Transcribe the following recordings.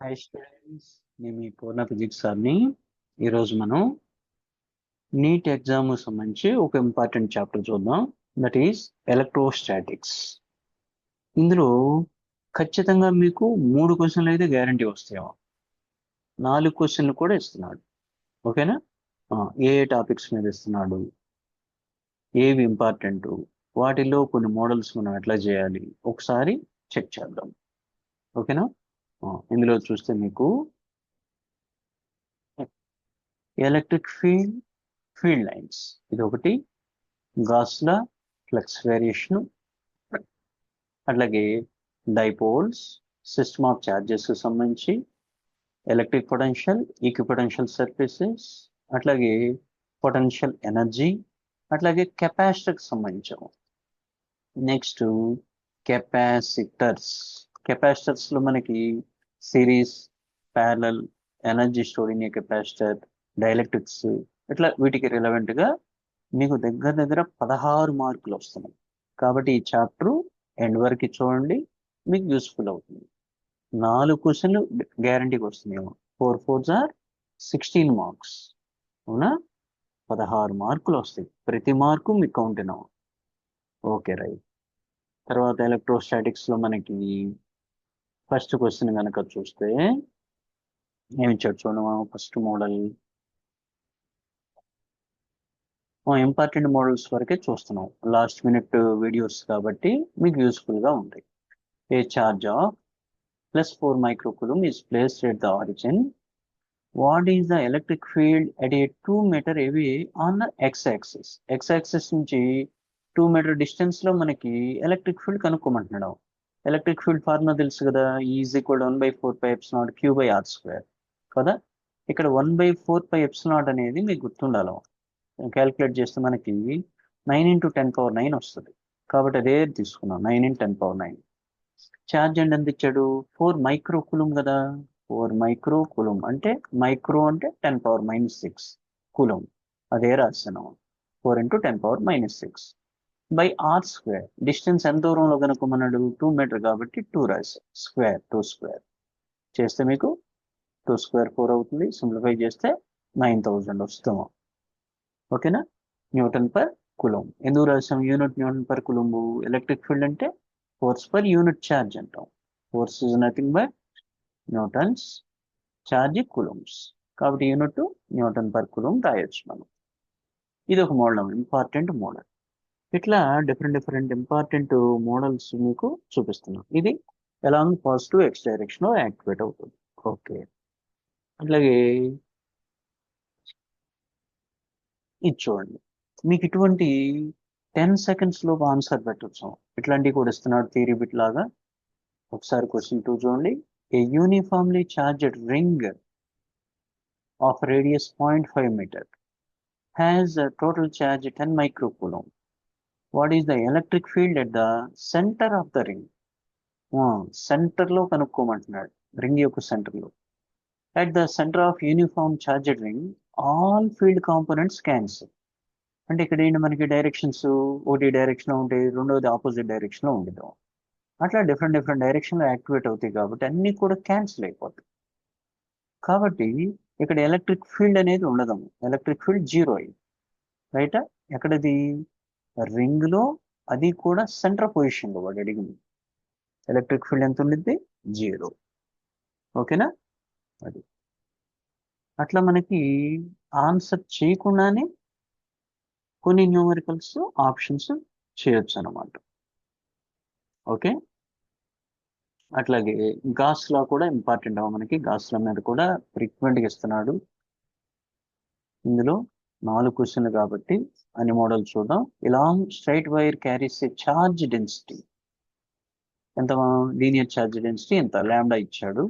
Hi students నేను మీ పూర్ణ physics సార్ని. ఈరోజు మనం నీట్ ఎగ్జామ్ సంబంధించి ఒక ఇంపార్టెంట్ చాప్టర్ చూద్దాం. దట్ ఈస్ ఎలక్ట్రోస్టాటిక్స్ ఇందులో ఖచ్చితంగా మీకు మూడు క్వశ్చన్లు అయితే గ్యారంటీ వస్తాయో. నాలుగు క్వశ్చన్లు కూడా ఇస్తున్నాడు. ఓకేనా? ఏ ఏ టాపిక్స్ మీద ఇస్తున్నాడు? ఏవి ఇంపార్టెంట్ వాటిలో కొన్ని మోడల్స్ మనం ఎట్లా చేయాలి? ఒకసారి చెక్ చేద్దాం. ఓకేనా? ఇందులో చూస్తే మీకు ఎలక్ట్రిక్ ఫీల్డ్ ఫీల్డ్ లైన్స్. ఇది ఒకటి గాస్లా ఫ్లక్స్ వేరియేషన్. అట్లాగే డైపోల్స్ సిస్టమ్ ఆఫ్ చార్జెస్ సంబంధించి ఎలక్ట్రిక్ పొటెన్షియల్ ఈక్విపొటెన్షియల్ సర్ఫేసెస్ అట్లాగే పొటెన్షియల్ ఎనర్జీ అట్లాగే కెపాసిటర్కి సంబంధించాము. Next capacitors. కెపాసిటర్స్లో మనకి series parallel energy storing capacitor dielectrics ఇట్లా వీటికి రిలవెంట్గా మీకు దగ్గర దగ్గర పదహారు మార్కులు వస్తున్నాయి. కాబట్టి ఈ చాప్టర్ ఎండ్ వరకు చూడండి మీకు యూస్ఫుల్ అవుతుంది. నాలుగు క్వశ్చన్లు గ్యారంటీకి వస్తున్నాయి. Four fours are sixteen marks అవునా? పదహారు మార్కులు వస్తాయి. ప్రతి మార్కు మీకు కౌంట్ ఓకే రైట్ తర్వాత ఎలక్ట్రోస్టాటిక్స్లో మనకి ఫస్ట్ క్వశ్చన్ కనుక చూస్తే ఏమిచ్చాడు చూడండి ఫస్ట్ మోడల్ ఇంపార్టెంట్ మోడల్స్ వరకే చూస్తున్నాం. లాస్ట్ మినిట్ వీడియోస్ కాబట్టి మీకు యూస్ఫుల్గా ఉంటాయి. A charge of plus four microcoulomb is place at the origin what is the electric field at a two metre away on the x axis x axis నుంచి two metre డిస్టెన్స్లో మనకి electric field కనుక్కోమంటున్నాడు. Electric field formula తెలుసు కదా is equal one by four pi eps naught q by r square కదా? ఇక్కడ one by four pi eps naught అనేది మీకు గుర్తుండాలి. క్యాలిక్యులేట్ చేస్తే మనకి nine into ten power nine వస్తుంది. కాబట్టి అదే తీసుకున్నాం nine in ten power nine charge and ఎంత ఇచ్చాడు? ఫోర్ మైక్రో కులం కదా? ఫోర్ మైక్రో కులం అంటే మైక్రో అంటే ten power minus six coulomb అదే రాస్తున్నాం four into ten power minus six by r square distance ఎంత దూరంలో కనుక మనడు టూ మీటర్ కాబట్టి టూ రాసి స్క్వేర్ టూ స్క్వేర్ చేస్తే మీకు టూ స్క్వేర్ ఫోర్ అవుతుంది. సింప్లిఫై చేస్తే నైన్ థౌజండ్ వస్తాము ఓకేనా? న్యూటన్ పర్ కులం ఎందుకు రాసాం unit newton per coulomb electric field అంటే ఫోర్స్ పర్ యూనిట్ ఛార్జ్ అంటాం. Force is nothing but newtons charge coulombs కాబట్టి యూనిట్ న్యూటన్ పర్ కులం రాయొచ్చు మనం. ఇది ఒక మోడల్. Important model. ఇట్లా డిఫరెంట్ డిఫరెంట్ ఇంపార్టెంట్ మోడల్స్ మీకు చూపిస్తున్నాం. ఇది ఎలాంగ్ పాజిటివ్ ఎక్స్ డైరెక్షన్లో యాక్టివేట్ అవుతుంది. ఓకే అట్లాగే ఇది చూడండి. మీకు ఇటువంటి టెన్ సెకండ్స్లో ఆన్సర్ పెట్టచ్చు. ఇట్లాంటివి కూడా ఇస్తున్నాడు థియరీ బిట్ లాగా. ఒకసారి క్వశ్చన్ టూ చూడండి. A uniformly charged ring of radius point five metre has total charge ten microcoulomb what is the electric field at the centre of the ring? సెంటర్లో కనుక్కోమంటున్నాడు రింగ్ యొక్క సెంటర్లో at the centre of uniform charged ring all field components cancel అంటే ఇక్కడ ఏంటి మనకి directions ఒకటి డైరెక్షన్లో ఉంటాయి రెండోది ఆపోజిట్ డైరెక్షన్లో ఉండదు. అట్లా డిఫరెంట్ డిఫరెంట్ డైరెక్షన్లో యాక్టివేట్ అవుతాయి కాబట్టి అన్ని కూడా క్యాన్సిల్ అయిపోతాయి. కాబట్టి ఇక్కడ ఎలక్ట్రిక్ ఫీల్డ్ అనేది ఉండదు. ఎలక్ట్రిక్ ఫీల్డ్ జీరో అయింది రైట్ ఎక్కడది? రింగ్లో అది కూడా సెంటర్ పొజిషన్లో వాడు అడిగింది. ఎలక్ట్రిక్ ఫీల్డ్ ఎంత ఉండిద్ది? జీరో. ఓకేనా? అది. అట్లా మనకి ఆన్సర్ చేయకుండానే కొన్ని న్యూమరికల్స్ ఆప్షన్స్ చేయొచ్చు అనమాట ఓకే? అట్లాగే గాస్ లా కూడా ఇంపార్టెంట్ మనకి. గాస్ లా మీద కూడా ఫ్రీక్వెంట్గా ఇస్తున్నాడు. ఇందులో నాలుగు క్వశ్చన్లు కాబట్టి అన్ని మోడల్ చూద్దాం. A long straight wire carries a charge density? ఎంత లీనియర్ ఛార్జ్ డెన్సిటీ ఎంత? ల్యాండా ఇచ్చాడు.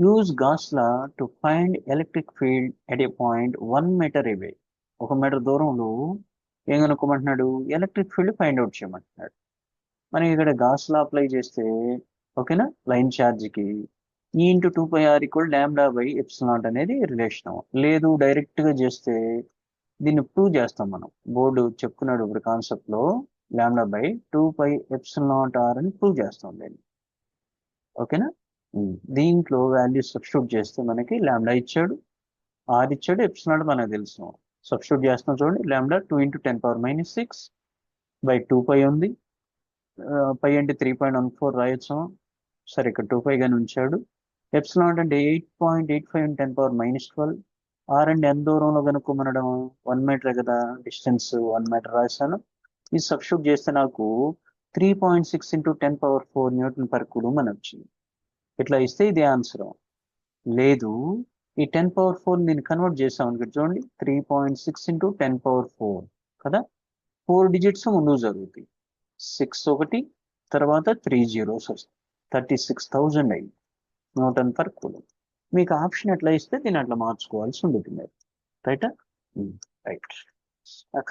Use Gauss law to find electric field at a point one metre away ఒక మీటర్ దూరంలో ఏం కనుక్కోమంటున్నాడు? ఎలక్ట్రిక్ ఫీల్డ్ ఫైండ్ అవుట్ చేయమంటున్నాడు. మనం ఇక్కడ గాస్ లా అప్లై చేస్తే ఓకేనా? Line ఛార్జ్కి. E into two pi r equal lambda by epsilon అనేది రిలేషన్ లేదు డైరెక్ట్గా చేస్తే దీన్ని ప్రూవ్ చేస్తాం మనం. బోర్డు చెప్తున్నాడు ఇప్పుడు కాన్సెప్ట్లో lambda by two pi epsilon r అని ప్రూవ్ చేస్తాం దీన్ని. ఓకేనా? దీంట్లో వాల్యూ సబ్స్టిట్యూట్ చేస్తే మనకి ల్యాండా ఇచ్చాడు ఆర్ ఇచ్చాడు ఎప్సిలాన్ మనకు తెలుసు. సబ్స్టిట్యూట్ చేస్తున్నాం చూడండి lambda two into ten power minus six by two pi ఉంది. పై అంటే త్రీ పాయింట్ వన్ ఫోర్ రాయొచ్చు? సరే ఇక్కడ టూ పై గాని ఉంచాడు. ఎప్సిలాన్ అంటే eight point eight five ten power minus twelve r and ఎంత దూరంలో కనుక్కోమనడం? వన్ మీటర్ కదా డిస్టెన్స్ వన్ మీటర్ రాశాను. ఇది సబ్స్టిట్యూట్ చేస్తే నాకు three point six into ten power four newton per coulomb అని వచ్చింది. ఇట్లా ఇస్తే ఇది ఆన్సర్ లేదు ఈ టెన్ పవర్ ఫోర్ నేను కన్వర్ట్ చేసాం అనుకో చూడండి three point six into ten power four కదా? ఫోర్ డిజిట్స్ ముందు జరుగుతాయి. సిక్స్ ఒకటి తర్వాత త్రీ జీరోస్ వస్తాయి. థర్టీ సిక్స్ థౌజండ్ అయింది. న్యూటన్ పర్ కూలం మీకు ఆప్షన్ ఎట్లా ఇస్తే దీన్ని అట్లా మార్చుకోవాల్సి ఉంటుంది మీరు. రైటా? రైట్.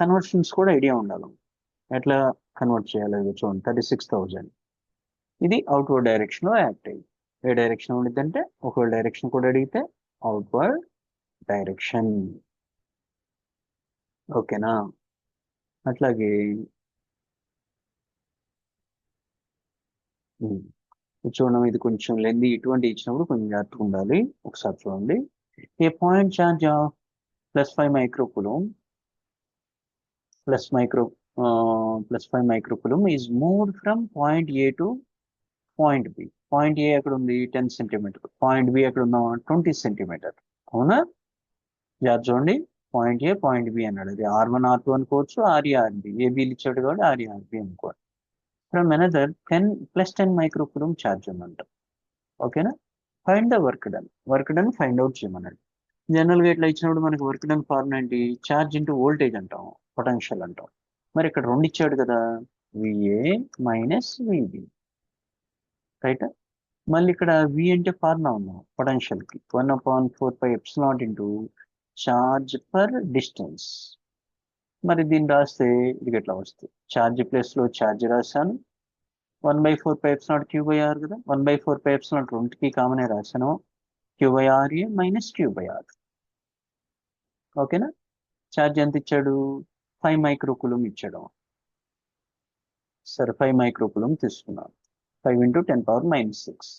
కన్వర్షన్స్ కూడా ఐడియా ఉండాలి. ఎట్లా కన్వర్ట్ చేయాలి చూడండి. Thirty six thousand. ఇది అవుట్వర్డ్ డైరెక్షన్లో యాక్ట్ అయ్యి ఏ డైరెక్షన్ ఉండిద్దంటే ఒకవేళ డైరెక్షన్ కూడా అడిగితే అవుట్వర్డ్ డైరెక్షన్. ఓకేనా? అట్లాగే. ఇది చూడండి ఇది కొంచెం లెంది ఇటువంటి ఇచ్చినప్పుడు కొంచెం జాగ్రత్తగా ఉండాలి. ఒకసారి చూడండి. A point charge plus five microcoulomb plus micro plus five microcoulomb is moved from point A to point B point A ఎక్కడ ఉంది? టెన్ సెంటీమీటర్ పాయింట్ బి ఎక్కడ ఉందా? ట్వంటీ సెంటీమీటర్ అవునా? జాగ్రత్త చూడండి. పాయింట్ ఏ పాయింట్ బి అన్నాడు. అది ఆర్ వన్ ఆర్ టూ అనుకోవచ్చు. ఆర్ఏ ఆర్బి ఏబీలు ఇచ్చాడు కాబట్టి ఆర్ఏ ఆర్బి అనుకోవాలి. From another ten plus ten microcoulomb charge ఉందంట ఓకేనా find the work done work done find out చేయమన్నాడు. జనరల్గా ఇట్లా ఇచ్చినప్పుడు మనకి వర్క్ డన్ ఫార్మ్ ఏంటి? ఛార్జ్ ఇంటూ వోల్టేజ్ అంటాం పొటెన్షియల్ అంటాం. మరి ఇక్కడ రెండు ఇచ్చాడు కదా? విఏ మైనస్ విబి రైట్ మళ్ళీ ఇక్కడ వి అంటే ఫార్ములా ఉన్నాం పొటెన్షియల్కి. One upon four pi naught into charge per distance మరి దీన్ని రాస్తే ఇది ఎట్లా వస్తుంది? చార్జ్ ప్లేస్లో చార్జ్ రాశాను. One by four pi epsilon naught q by r కదా. One by four pi epsilon naught రెండుకి కామనే రాశాను. Q by r A minus q by r ఓకేనా ఛార్జ్ ఎంత ఇచ్చాడు? ఫైవ్ మైక్రోకులం ఇచ్చాడు. సరే ఫైవ్ మైక్రోకులం తీసుకున్నాను. Five into ten power minus six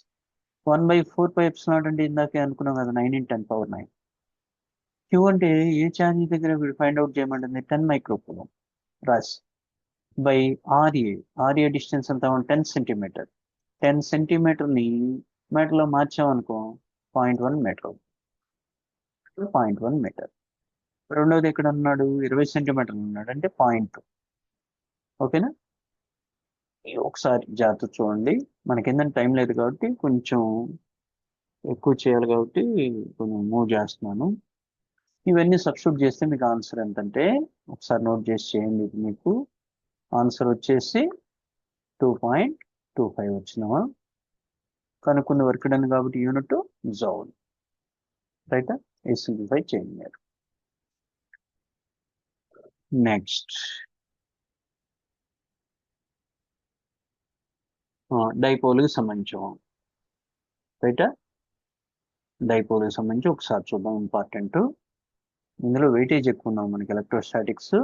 one by four pi epsilon naught అంటే ఇందాకే అనుకున్నాం కదా nine in ten power nine q అంటే ఏ ఛార్జ్ దగ్గర వీడు ఫైండ్ అవుట్ చేయమంటుంది? టెన్ మైక్రోకూలం రాసి by r A r A distance ఎంత టెన్ సెంటీమీటర్ టెన్ సెంటీమీటర్ని మీటర్లో మార్చామనుకో point one metre point one metre రెండవది ఎక్కడ ఉన్నాడు ఇరవై సెంటీమీటర్లు ఉన్నాడు. అంటే పాయింట్ ఓకేనా? ఒకసారి జాగ్రత్త చూడండి. మనకి ఏంటంటే టైం లేదు కాబట్టి కొంచెం ఎక్కువ చేయాలి కాబట్టి కొంచెం మూవ్ చేస్తున్నాను. ఇవన్నీ సబ్స్టిట్యూట్ చేస్తే మీకు ఆన్సర్ ఎంతంటే ఒకసారి నోట్ చేసి చేయండి మీకు. ఆన్సర్ వచ్చేసి టూ పాయింట్ టూ ఫైవ్ వచ్చినామా కనుక్కున్న వర్క్ డన్ కాబట్టి యూనిట్ జౌల్. రైట్? ఈ సింప్లిఫై చేయండి మీరు. నెక్స్ట్. డైపోల్కి సంబంధించాం రైట్? డైపోల్కి సంబంధించి ఒకసారి చూద్దాం ఇంపార్టెంట్. ఇందులో వెయిటేజ్ ఎక్కువ ఉన్నాం మనకి ఎలక్ట్రోస్టాటిక్స్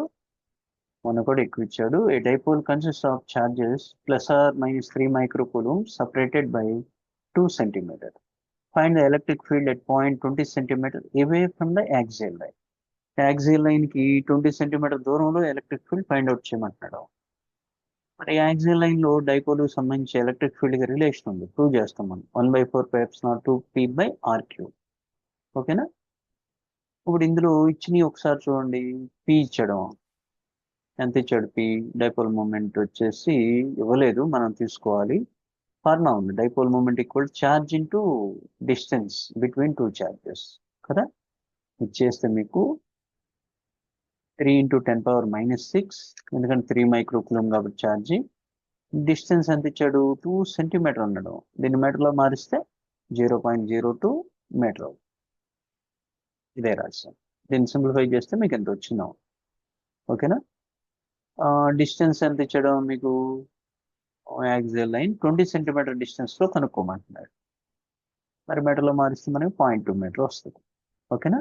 మొన్న కూడా ఎక్కువ ఇచ్చాడు. A dipole consist of charges plus or minus three microcoulomb separated by two centimetre find the electric field at point twenty centimetre away from the axial line axial లైన్కి twenty centimetre దూరంలో electric field find out చేయమంటున్నాడు. మరి axial లైన్లో dipole సంబంధించి electric field relation ఉంది. Prove చేస్తాం మనం. One by four pipes naught two P by R cube ఓకేనా ఇప్పుడు ఇందులో ఇచ్చినవి ఒకసారి చూడండి. పి ఇచ్చడం. ఎంత ఇచ్చాడు? పి డైపోల్ మూమెంట్ వచ్చేసి ఇవ్వలేదు. మనం తీసుకోవాలి. ఫార్మా ఉంది. Dipole moment equal charge into distance between two charges కదా? ఇచ్చేస్తే మీకు three into ten power minus six ఎందుకంటే త్రీ మైక్రోకులం కాబట్టి ఛార్జ్ డిస్టెన్స్ ఎంత ఇచ్చాడు? టూ సెంటీమీటర్ ఉండడం. దీన్ని మీటర్లో మారిస్తే zero point zero two metre అవుతుంది. ఇదే రాశాం. దీన్ని సింప్లిఫై చేస్తే మీకు ఎంత వచ్చిందో. ఓకేనా? డిస్టెన్స్ ఎంత ఇచ్చడం మీకు? యాక్సిల్ లైన్ ట్వంటీ సెంటీమీటర్ డిస్టెన్స్లో కనుక్కోమంటున్నాడు. మరి మీటర్లో మారిస్తే మనకి పాయింట్ టూ మీటర్ వస్తుంది. ఓకేనా?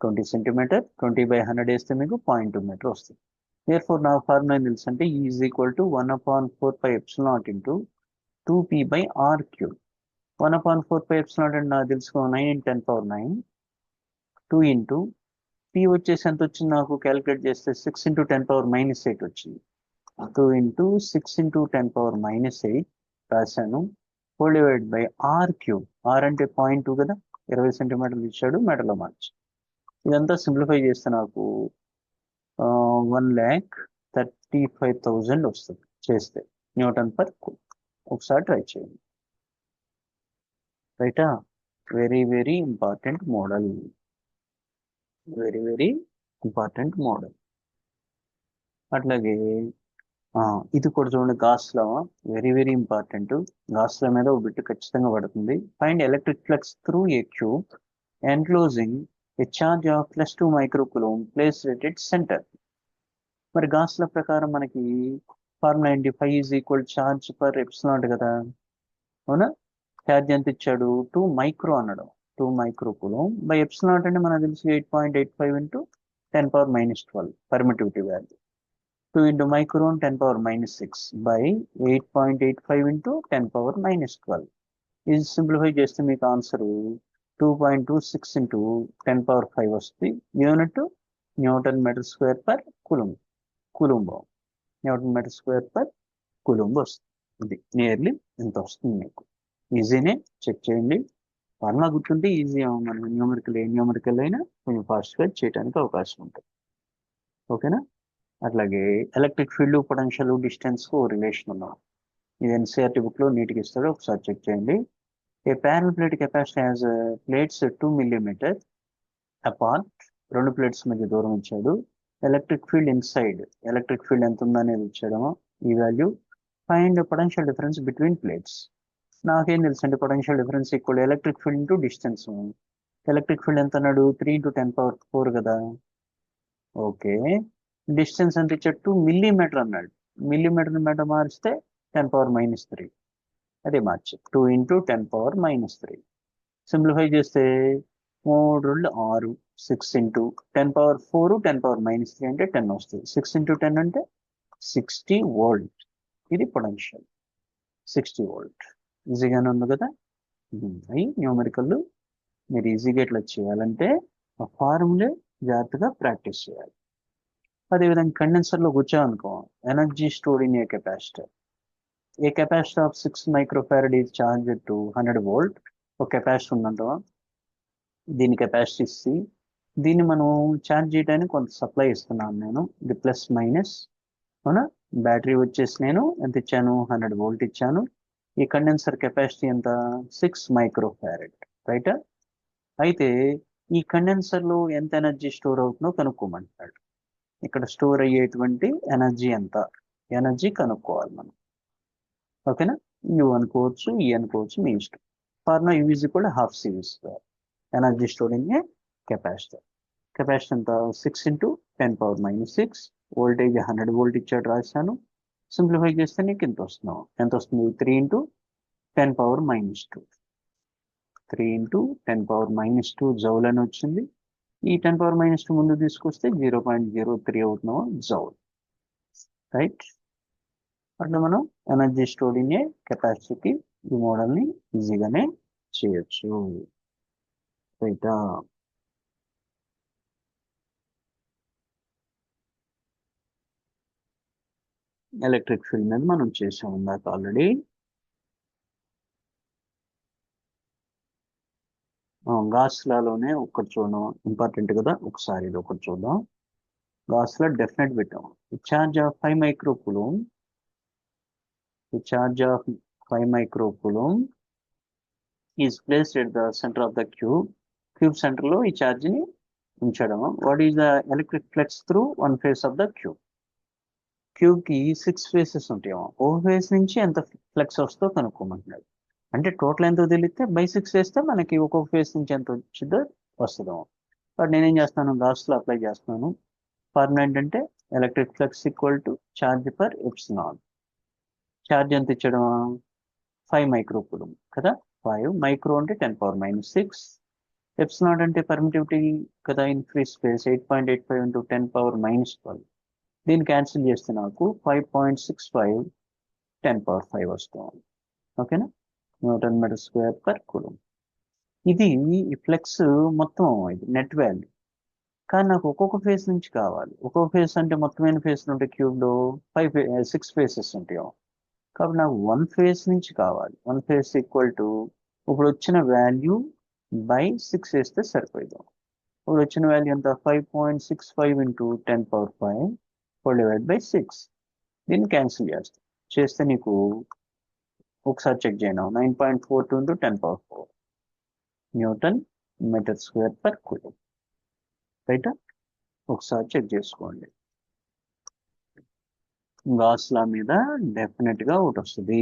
Twenty centimetre twenty by hundred వేస్తే మీకు పాయింట్ టూ మీటర్ వస్తుంది. ఇయర్ ఫోర్ నా ఫార్ములా తెలుసు అంటే is equal to one upon four by epsilon naught into two p by r cube one upon four five epsilon naught అంటే నాకు తెలుసుకో nine in ten power nine two into p వచ్చేసి ఎంత వచ్చింది నాకు? క్యాలిక్యులేట్ చేస్తే six into ten power minus eight వచ్చింది. Two into six into ten power minus eight రాశాను. Whole divide by r cube. R అంటే పాయింట్ టూ కదా? ఇరవై సెంటీమీటర్లు ఇచ్చాడు మెడలో మార్చి. ఇదంతా సింప్లిఫై చేస్తే నాకు one lakh thirty five thousand వస్తుంది చేస్తే. న్యూటన్ పర్ ఒకసారి ట్రై చేయండి. రైటా? Very very important model. Very very important model. అట్లాగే ఇది కూడా చూడండి గాస్లో వెరీ వెరీ ఇంపార్టెంట్. గాస్ల మీద ఒక బిట్ ఖచ్చితంగా పడుతుంది. Find electric flux through a cube enclosing a charge of plus two microcoulomb place rated centre మరి గాస్ల ప్రకారం మనకి ఫార్ములా ఏంటి phi is equal charge per epsilon కదా? అవునా? ఛార్జ్ ఎంత ఇచ్చాడు? టూ మైక్రో అన్నాడు two micro coulomb by epsilon అంటే మనకు తెలిసి eight point eight five into ten power minus twelve permittivity value two into micron ten power minus six by eight point eight five into ten power minus twelve ఇది simplify చేస్తే మీకు answer two point two six into ten power five వస్తుంది. Unit newton metre square per coulomb coulomb newton metre square per coulomb వస్తుంది. ఇది nearly ఎంత వస్తుంది మీకు? ఈజీనే చెక్ చేయండి. ఫార్ములా గుర్తుంటే ఈజీ మన న్యూమరికల్ ఏ న్యూమరికల్ అయినా కొంచెం ఫాస్ట్గా చేయడానికి అవకాశం ఉంటుంది. ఓకేనా? అట్లాగే electric field potential distance relation ఉన్నాం ఇది ఎన్సీఆర్టీ బుక్లో నీట్గా ఇస్తాడు. ఒకసారి చెక్ చేయండి. A parallel plate capacity as plates two millimetre apart రెండు ప్లేట్స్ మధ్య దూరం ఇచ్చాడు. Electric field inside electric field ఎంత ఉందనేది ఇచ్చాడమో. ఈ value find potential difference between plates నాకేం తెలుసు అంటే potential difference equal electric field into distance electric field ఎంత అన్నాడు? Three into ten power four కదా. ఓకే. డిస్టెన్స్ ఎంత చెట్టు టూ మిల్లీమీటర్ అన్నాడు మిల్లీమీటర్ మీటర్ మార్చితే టెన్ పవర్ మైనస్ త్రీ అదే మార్చి. Two into ten power minus three simplify చేస్తే మూడు రెండు ఆరు six into ten power four ten power minus three అంటే టెన్ వస్తుంది. సిక్స్ ఇంటూ టెన్ అంటే సిక్స్టీ వోల్ట్ ఇది పొటెన్షియల్ సిక్స్టీ వోల్ట్ ఈజీగానే ఉంది కదా? అవి న్యూమరికల్ మీరు ఈజీగా ఇట్లా చేయాలంటే ఆ ఫార్ములే జాగ్రత్తగా ప్రాక్టీస్ చేయాలి. అదేవిధంగా కండెన్సర్లో కూర్చోమనుకో energy store in a capacitor. A capacitor of six microfarad is charge to hundred volt? ఒక కెపాసిటర్ ఉందంటవా? దీని కెపాసిటీ సి దీన్ని మనం ఛార్జ్ చేయడానికి కొంత సప్లై ఇస్తున్నాను నేను. ఇది ప్లస్ మైనస్. అవునా? బ్యాటరీ వచ్చేసి నేను ఎంత ఇచ్చాను? హండ్రెడ్ వోల్ట్ ఇచ్చాను. ఈ కండెన్సర్ కెపాసిటీ ఎంత? సిక్స్ మైక్రోఫారెడ్ రైట్ అయితే ఈ కండెన్సర్లో ఎంత ఎనర్జీ స్టోర్ అవుతుందో కనుక్కోమంటాడు ఇక్కడ స్టోర్ అయ్యేటువంటి ఎనర్జీ ఎంత? ఎనర్జీ కనుక్కోవాలి మనం. ఓకేనా యూ అనుకోవచ్చు ఈ అనుకోవచ్చు మీ ఇష్టం. ఫార్మా యూ ఈజ్ కూడా half series energy storing a capacitor capacitor ఎంత? Six into ten power minus six voltage hundred volt ఇచ్చాడు రాశాను. సింప్లిఫై చేస్తే నీకు ఎంత వస్తున్నావు ఎంత వస్తుంది? Three into ten power minus two. Three into ten power minus two joule అని వచ్చింది. ఈ టెన్ పవర్ మైనస్ టూ ముందు తీసుకొస్తే జీరో పాయింట్ జీరో త్రీ అవుతున్నావు? జౌల్. రైట్? అట్లా మనం ఎనర్జీ స్టోరింగ్ కెపాసిటీకి ఈ మోడల్ని ఈజీగానే చేయొచ్చు. రైటా? ఎలక్ట్రిక్ ఫీల్డ్ మీద మనం చేసాం ఇందాక ఆల్రెడీ గాస్లాలోనే ఒకటి చూడడం ఇంపార్టెంట్ కదా ఒకసారి ఇది ఒకటి చూద్దాం. గాస్లా డెఫినెట్ పెట్టాం. Charge of five microcoulomb charge of five microcoulomb is placed at the centre of the cube cube సెంటర్లో ఈ ఛార్జ్ని ఉంచడం what is the electric flux through one face of the cube క్యూబ్కి six faces ఉంటాయేమో ఓ face నుంచి ఎంత flex వస్తుందో కనుక్కోమంటున్నాడు. అంటే టోటల్ ఎంతో తెలిస్తే బై సిక్స్ వేస్తే మనకి ఒక్కొక్క ఫేస్ నుంచి ఎంత వచ్చిందో వస్తుందేమో బట్ నేనేం చేస్తాను? లాస్ట్లో అప్లై చేస్తున్నాను. పర్మనెంట్ అంటే electric flux equal to charge per epsilon charge ఎంత ఇచ్చడం? ఫైవ్ మైక్రో కులం కదా? ఫైవ్ మైక్రో అంటే ten power minus six epsilon అంటే పర్మిటివిటీ కదా? In free space eight point eight five into ten power minus twelve దీన్ని cancel చేస్తే నాకు five point six five ten power five వస్తుంది. ఓకేనా? Newton metre square per coulomb ఇది ఈ flex మొత్తం ఇది నెట్ వాల్యూ. కానీ నాకు ఒక్కొక్క ఫేస్ నుంచి కావాలి. ఒక్కొక్క ఫేస్ అంటే మొత్తం ఎన్ని ఫేస్లు ఉంటాయి? క్యూబ్లో ఫైవ్ సిక్స్ ఫేసెస్ ఉంటాయో. కాబట్టి నాకు వన్ ఫేస్ నుంచి కావాలి. వన్ ఫేస్ ఈక్వల్ టు ఇప్పుడు వచ్చిన వాల్యూ బై సిక్స్ వేస్తే సరిపోయింది. ఇప్పుడు వచ్చిన వాల్యూ ఎంత? Five point six five into ten power five four divide by six. దీన్ని క్యాన్సిల్ చేస్తాం. చేస్తే నీకు ఒకసారి చెక్ చేయను. Nine point four two into ten power four. Newton metre square per coulomb right? ఒకసారి చెక్ చేసుకోండి. గాస్లా మీద డెఫినెట్గా ఒకటి వస్తుంది.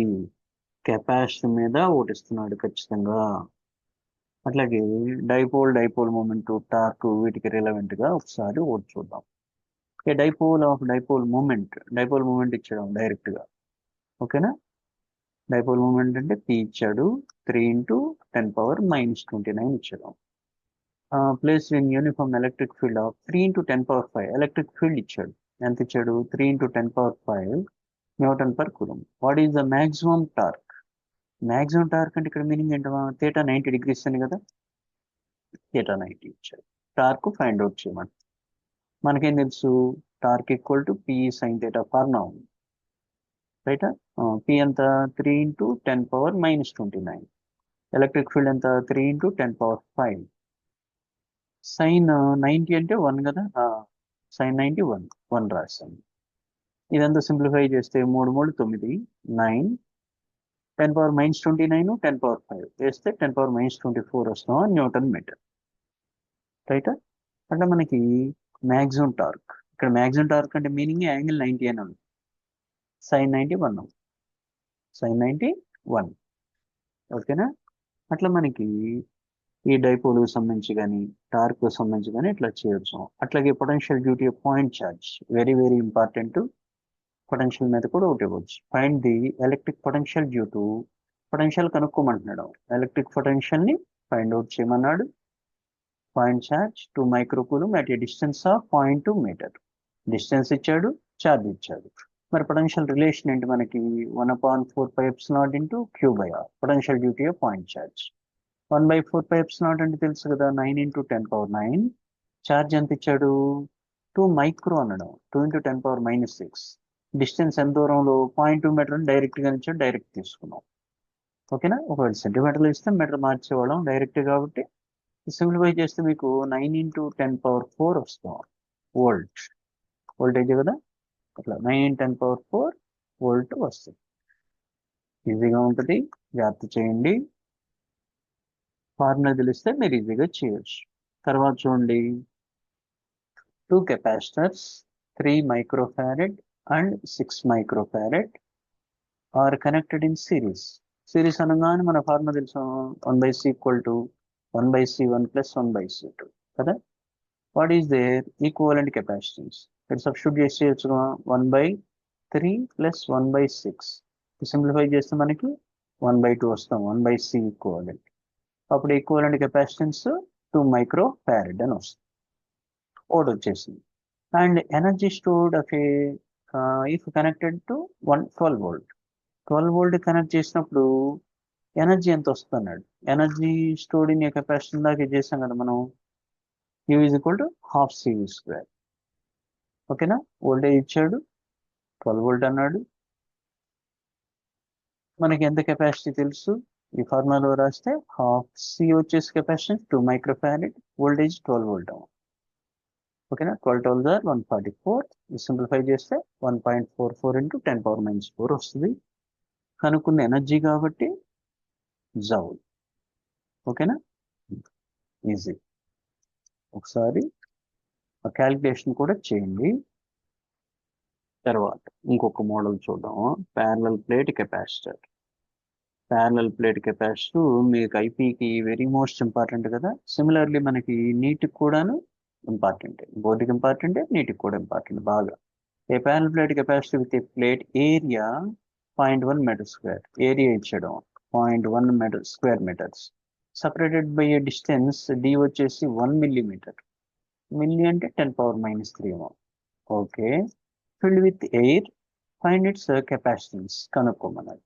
మీద ఒకటి ఇస్తున్నాడు ఖచ్చితంగా. అట్లాగే డైపోల్ డైపోల్ మూమెంట్ టార్క్ వీటికి రిలవెంట్గా ఒకసారి ఓటు చూద్దాం. A dipole of dipole moment dipole moment ఇచ్చాడు డైరెక్ట్గా. ఓకేనా డైపోల్ మూమెంట్ అంటే పి ఇచ్చాడు three into ten power minus twenty nine ఇచ్చాడు place in uniform electric field of three into ten power five electric field ఇచ్చాడు. ఎంత ఇచ్చాడు? Three into ten power five newton per coulomb what is the maximum torque maximum torque అంటే ఇక్కడ meaning ఏంటమ్మా theta ninety degrees అని కదా? Theta ninety ఇచ్చాడు. Torque find out చేయమని. మనకేం తెలుసు? Torque equal to P sine theta formula ఉంది రైట్ పి ఎంత? Three into ten power minus twenty nine electric field ఎంత three into ten power five sine ninety అంటే వన్ కదా? Sine ninety one one రాశాను. ఇదంతా సింప్లిఫై చేస్తే మూడు మూడు తొమ్మిది nine ten power minus twenty nine ten power five వేస్తే ten power minus twenty four వస్తాం న్యూటన్ మీటర్. రైట్ అంటే మనకి మ్యాక్సిమం టార్క్ ఇక్కడ మ్యాక్సిమం టార్క్ అంటే మీనింగ్ యాంగిల్ నైంటీ అని ఉంది. Sine ninety one sine ninety one ఓకేనా? అట్లా మనకి ఈ డైపోల్కి సంబంధించి కానీ టార్క్ సంబంధించి కానీ ఇట్లా చేయొచ్చు. అట్లాగే potential due to point charge very very important potential మీద కూడా ఒకటి ఇవ్వచ్చు. Find the electric potential due to potential కనుక్కోమంటున్నాడు. Electric పొటెన్షియల్ని ఫైండ్ అవుట్ చేయమన్నాడు. Point charge two microcoulomb at a distance of point two meter. Distance ఇచ్చాడు charge ఇచ్చాడు. మరి potential relation ఏంటి మనకి? One point four five eps naught into Q by R potential due to of point charge one by four five eps naught అంటే తెలుసు కదా nine into ten power nine. Charge ఎంత ఇచ్చాడు? Two micro అనడం two into ten power minus six. Distance ఎంత దూరంలో? Point two metre డైరెక్ట్గా ఇచ్చాడు డైరెక్ట్ తీసుకున్నాం. ఓకేనా? ఒకవేళ సెంటీమీటర్లు ఇస్తే మీటర్ మార్చేవాళ్ళం డైరెక్ట్ కాబట్టి సింప్లిఫై చేస్తే మీకు nine into ten power four వస్తాం. వోల్ట్ వోల్టేజ్ కదా? అట్లా nine ten power four volt వస్తుంది. ఈజీగా ఉంటుంది. జాగ్రత్త చేయండి. ఫార్ములా తెలిస్తే మీరు ఈజీగా చేయొచ్చు. తర్వాత చూడండి. Two capacitors three microfarad and six microfarad are connected in series series అనగానే మన ఫార్ములా తెలుసు? One by C equal to one by C one plus one by C two కదా? What is their equivalent capacitance ఇక్కడ substitute చేసి చేయొచ్చుగా one by three plus one by six. Simplify చేస్తే మనకి one by two వస్తాం one by C equivalent అప్పుడు equivalent capacitance two micro farad అని వస్తుంది ఓడ్ వచ్చేసింది. And energy stored of a if connected to one twelve volt twelve volt connect చేసినప్పుడు energy ఎంత వస్తున్నాడు ఎనర్జీ స్టోర్డ్ ఇన్ కెపాసిటీ దాకా చేసాం కదా మనం. U is equal to half CV square ఓకేనా? వోల్టేజ్ ఇచ్చాడు. ట్వెల్వ్ వోల్ట్ అన్నాడు. మనకి ఎంత కెపాసిటీ తెలుసు? ఈ ఫార్ములాలో రాస్తే హాఫ్ సి వచ్చేసి capacity two microfarad voltage twelve volt ఓకేనా? ట్వెల్వ్ ట్వెల్వ్ దార్ వన్ ఫార్టీ ఫోర్ సింప్లిఫై చేస్తే one point four four into ten power minus four వస్తుంది. కనుక్కున్న ఎనర్జీ కాబట్టి జౌల్. ఓకేనా? ఈజీ. ఒకసారి ఆ క్యాలిక్యులేషన్ కూడా చేయండి. తర్వాత ఇంకొక మోడల్ చూద్దాం. Parallel plate capacitor parallel plate capacitor మీకు ఐపీకి వెరీ మోస్ట్ ఇంపార్టెంట్ కదా. సిమిలర్లీ మనకి నీటికి కూడాను ఇంపార్టెంట్ బోర్డుకి ఇంపార్టెంట్ నీటికి కూడా ఇంపార్టెంట్ బాగా. A parallel plate capacity with a plate area point one meter square area ఇచ్చడం point one meter square meters separated by a distance D వచ్చేసి వన్ మిల్లీమీటర్ మిల్లీ అంటే ten power minus three okay filled with air find its capacitance కనుక్కోమన్నది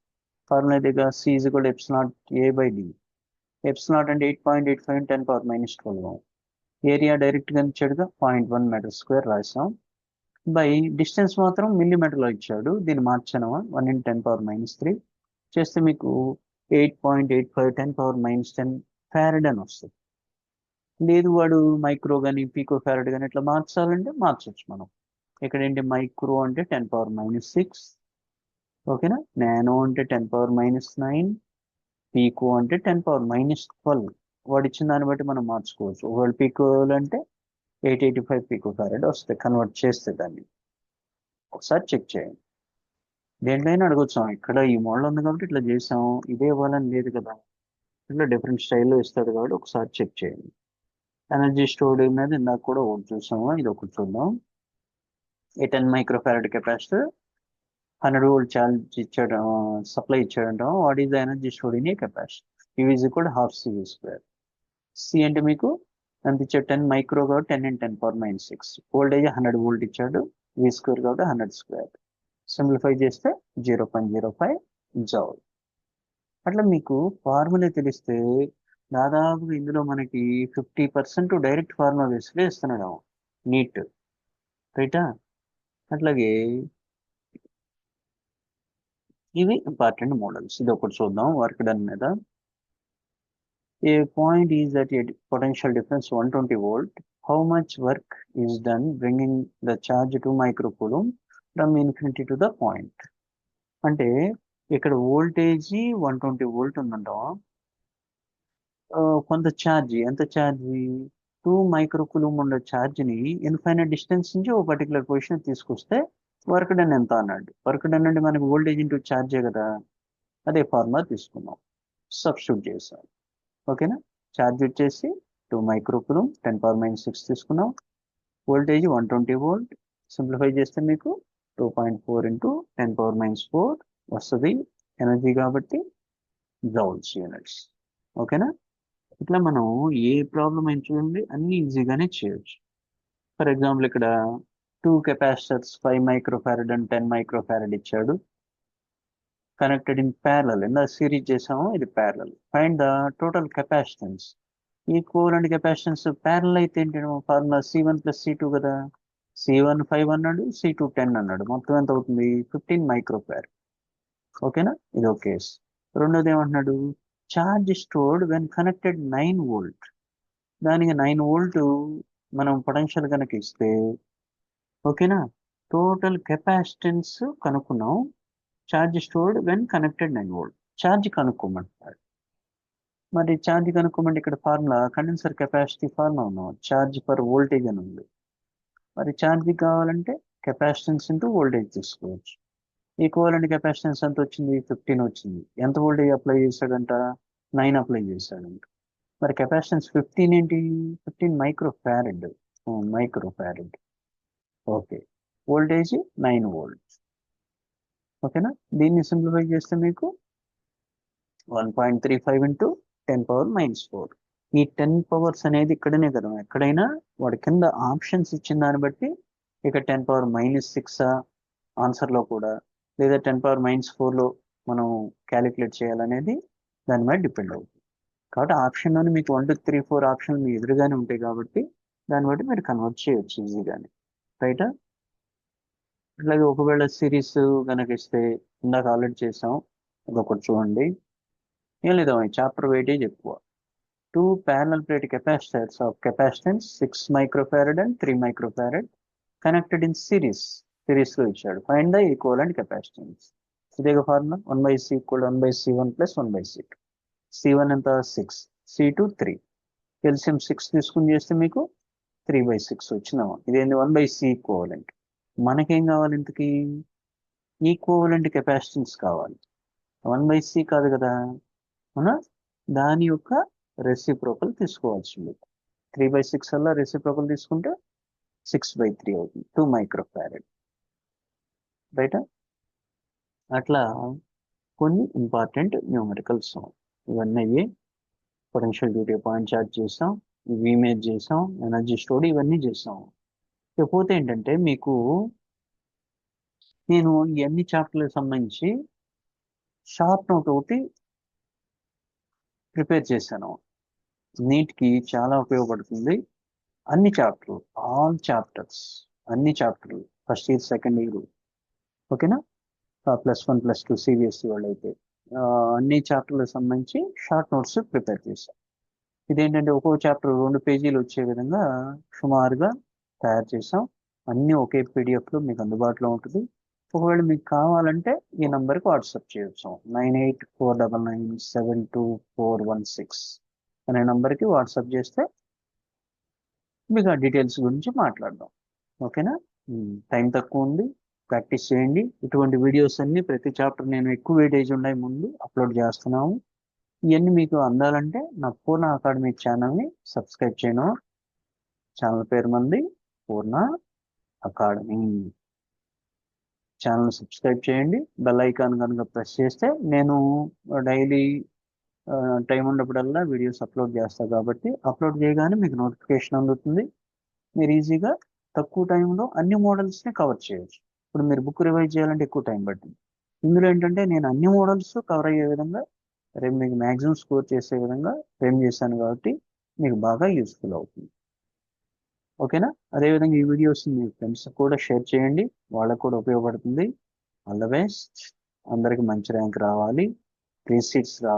formula దగ్గర C కూడా eps naught A by D eps naught అంటే eight point eight five ten power minus twelve area డైరెక్ట్గా ఇచ్చాడుగా point one meter square రాసాం. By distance మాత్రం మిల్లీమీటర్లో ఇచ్చాడు. దీన్ని మార్చాను one in ten power minus three చేస్తే మీకు eight point eight five ten power minus ten farad అని వస్తుంది. లేదు వాడు మైక్రో కానీ పీకో ఫ్యారడ్ కానీ ఇట్లా మార్చాలంటే మార్చవచ్చు మనం. ఇక్కడ ఏంటి మైక్రో అంటే టెన్ పవర్ మైనస్ సిక్స్ ఓకేనా? నానో అంటే ten power minus nine pico అంటే టెన్ పవర్ మైనస్ ట్వెల్వ్ వాడు ఇచ్చిన దాన్ని బట్టి మనం మార్చుకోవచ్చు. ఒకవేళ పీకోలు అంటే eight eighty five pico farad వస్తాయి కన్వర్ట్ చేస్తే దాన్ని. ఒకసారి చెక్ చేయండి. దేంట్లైనా అడగొచ్చాం ఇక్కడ ఈ మోడల్ ఉంది కాబట్టి ఇట్లా చేసాం. ఇదే ఇవ్వాలని లేదు కదా. ఇట్లా డిఫరెంట్ స్టైల్లో ఇస్తాడు కాబట్టి ఒకసారి చెక్ చేయండి. ఎనర్జీ స్టోర్డ్ మీద ఇందాక కూడా ఒకటి చూసాము? ఇది ఒకటి చూద్దాం. A ten micro capacitor. Hundred volt charge ఇచ్చాడు supply ఇచ్చాడంటాం what is the energy stored in a capacitor? ఈవీజ్ కూడా హాఫ్ సివి స్క్వేర్ సి అంటే మీకు ఎంత ఇచ్చాడు? టెన్ మైక్రో కాబట్టి ten and ten power minus six. Voltage hundred volt ఇచ్చాడు. V square కాబట్టి hundred square. Simplify చేస్తే zero point zero five joule అట్లా మీకు ఫార్ములా తెలిస్తే దాదాపు ఇందులో మనకి ఫిఫ్టీ పర్సెంట్ డైరెక్ట్ ఫార్ములా బేస్లో ఇస్తున్నాడు. నీట్. రైటా? అట్లాగే ఇవి ఇంపార్టెంట్ మోడల్స్. ఇది ఒకటి చూద్దాం. వర్క్ డన్ మీద. A point is that potential difference one twenty volt? How much work is done bringing the charge to microcoulomb from infinity to the point అంటే ఇక్కడ వోల్టేజ్ వన్ ట్వంటీ వోల్ట్ ఉందంట. కొంత charge ఎంత charge two మైక్రోకులూమ్ ఉన్న ఛార్జ్ని infinite distance నుంచి ఒక particular position తీసుకొస్తే work done ఎంత అన్నాడు. వర్క్ డన్ అంటే మనకి వోల్టేజ్ ఇంటూ ఛార్జే కదా. అదే ఫార్ములా తీసుకున్నాం. సబ్స్టిట్యూట్ చేసాం ఓకేనా ఛార్జ్ వచ్చేసి two microcoulomb ten power minus six తీసుకున్నాం. Voltage one twenty volt simplify చేస్తే మీకు two point four into ten power minus four వస్తుంది ఎనర్జీ కాబట్టి జౌల్స్ యూనిట్స్ ఓకేనా ఇట్లా మనం ఏ ప్రాబ్లం అయినా చూడండి అన్ని ఈజీగానే చేయొచ్చు. ఫర్ ఎగ్జాంపుల్ ఇక్కడ two capacitors five microfarad and ten microfarad ఇచ్చాడు. కనెక్టెడ్ ఇన్ ప్యారలల్ ఇందా సిరీస్ చేసాము? ఇది parallel find the total capacitance ఈ కోర్ అండ్ కెపాసిటెన్స్ ప్యారల్ అయితే ఏంటి? Formula C one plus C two కదా. సి వన్ ఫైవ్ అన్నాడు సి టూ టెన్ అన్నాడు. మొత్తం ఎంత అవుతుంది? ఫిఫ్టీన్ మైక్రోఫేర్ ఓకేనా? ఇది ఒక కేస్ రెండోది ఏమంటున్నాడు? Charge stored when connected nine volt దానికి నైన్ వోల్ట్ మనం పొటెన్షియల్ కనుక ఇస్తే ఓకేనా? Total capacitance కనుక్కున్నాం. Charge stored when connected nine volt charge కనుక్కోమంటాడు మరి ఛార్జ్ కనుక్కోమంటే ఇక్కడ ఫార్ములా కండెన్సర్ కెపాసిటీ ఫార్ములా ఉన్నాం. ఛార్జ్ పర్ వోల్టేజ్ అని ఉంది. మరి ఛార్జ్ కావాలంటే కెపాసిటెన్స్ ఇంటూ వోల్టేజ్ తీసుకోవచ్చు. ఈక్వాలెంట్ కెపాసిటెన్స్ ఎంత వచ్చింది? ఫిఫ్టీన్ వచ్చింది. ఎంత వోల్టేజ్ అప్లై చేశాడంట? నైన్ అప్లై చేశాడంట. మరి కెపాసిటెన్స్ ఫిఫ్టీన్ ఏంటి? Fifteen micro farad micro farad okay. Voltage nine volt. ఓకేనా? దీన్ని సింప్లిఫై చేస్తే మీకు one point three five into ten power minus four. ఈ టెన్ పవర్స్ అనేది ఇక్కడనే కదా. ఎక్కడైనా వాడి కింద ఆప్షన్స్ ఇచ్చిన దాన్ని బట్టి ఇక టెన్ పవర్ మైనస్ సిక్స్ ఆన్సర్లో కూడా లేదా టెన్ పవర్ మైనస్ ఫోర్లో మనం క్యాలిక్యులేట్ చేయాలనేది దాని మీద డిపెండ్ అవుతుంది. కాబట్టి ఆప్షన్లోనే మీకు one two three four option మీ ఎదురుగానే ఉంటాయి కాబట్టి దాన్ని బట్టి మీరు కన్వర్ట్ చేయొచ్చు ఈజీగానే. రైటా అట్లాగే ఒకవేళ సిరీస్ కనుక ఇస్తే ఇందాక ఆల్రెడీ చేసాం అదొకటి చూడండి. ఏం లేదా చాప్టర్ వెయిటేజ్ ఎక్కువ. Two parallel plate capacitors of capacitance six microfarad and three microfarad connected in series సిరీస్లో ఇచ్చాడు. Find the equivalent capacitance ఇదే formula one by C equal one by C one plus one by C two C one ఎంత? Six C two three కెల్సియం six తీసుకుని చేస్తే మీకు three by six వచ్చినాము. ఇదేంది? వన్ బై సి ఈక్వలెంట్ మనకేం కావాలి ఇంతకి? ఈక్వలెంట్ కెపాసిటెన్స్ కావాలి. వన్ బై సి కాదు కదా? మన దాని యొక్క రెసిప్రోకల్ తీసుకోవాల్సింది త్రీ బై సిక్స్ అలా రెసిప్రోకల్ తీసుకుంటే సిక్స్ బై త్రీ అవుతుంది. టూ మైక్రో ఫ్యారెడ్ రైటా అట్లా కొన్ని ఇంపార్టెంట్ న్యూమరికల్స్ ఇవన్నీ అయ్యి potential due to point charge చేస్తాం ఇమేజ్ చేసాం ఎనర్జీ స్టోర్ ఇవన్నీ చేసాం. ఇకపోతే ఏంటంటే మీకు నేను ఇవన్నీ చాప్టర్లకు సంబంధించి షార్ట్ నోట్ ఒకటి ప్రిపేర్ చేశాను. నీట్కి చాలా ఉపయోగపడుతుంది. అన్ని చాప్టర్లు ఆల్ చాప్టర్స్ అన్ని చాప్టర్లు ఫస్ట్ ఇయర్ సెకండ్ ఇయర్. ఓకేనా? Plus one plus two CBSE వాళ్ళు అయితే అన్ని చాప్టర్లకు సంబంధించి షార్ట్ నోట్స్ ప్రిపేర్ చేశాం. ఇదేంటంటే ఒక్కో చాప్టర్ రెండు పేజీలు వచ్చే విధంగా సుమారుగా తయారు చేసాం అన్నీ ఒకే పీడిఎఫ్లో మీకు అందుబాటులో ఉంటుంది. ఒకవేళ మీకు కావాలంటే ఈ నంబర్కి వాట్సాప్ చేయొచ్చు. Nine eight four double nine seven two four one six. అనే నంబర్కి వాట్సాప్ చేస్తే మీకు ఆ డీటెయిల్స్ గురించి మాట్లాడదాం. ఓకేనా? టైం తక్కువ ఉంది. ప్రాక్టీస్ చేయండి. ఇటువంటి వీడియోస్ అన్ని ప్రతి చాప్టర్ నేను ఎక్కువ వెయిటేజ్ ఉన్నాయి ముందు అప్లోడ్ చేస్తున్నాము. ఇవన్నీ మీకు అందాలంటే నా పూర్ణ అకాడమీ ఛానల్ని సబ్స్క్రైబ్ చేయను. ఛానల్ పేరు మంది పూర్ణ అకాడమీ. ఛానల్ సబ్స్క్రైబ్ చేయండి. బెల్ ఐకాన్ కనుక ప్రెస్ చేస్తే నేను డైలీ టైం ఉన్నప్పుడల్లా వీడియోస్ అప్లోడ్ చేస్తాను కాబట్టి అప్లోడ్ చేయగానే మీకు నోటిఫికేషన్ అందుతుంది. మీరు ఈజీగా తక్కువ టైంలో అన్ని మోడల్స్ని కవర్ చేయొచ్చు. ఇప్పుడు మీరు బుక్ రివైజ్ చేయాలంటే ఎక్కువ టైం పట్టింది ఇందులో ఏంటంటే నేను అన్ని మోడల్స్ కవర్ అయ్యే విధంగా రేపు మీకు మ్యాక్సిమం స్కోర్ చేసే విధంగా ఫ్రేమ్ చేశాను కాబట్టి మీకు బాగా యూస్ఫుల్ అవుతుంది. ఓకేనా? అదేవిధంగా ఈ వీడియోస్ మీ ఫ్రెండ్స్ కూడా షేర్ చేయండి. వాళ్ళకు కూడా ఉపయోగపడుతుంది. All the best. అందరికి మంచి ర్యాంక్ రావాలి. త్రీ సీట్స్ రావాలి.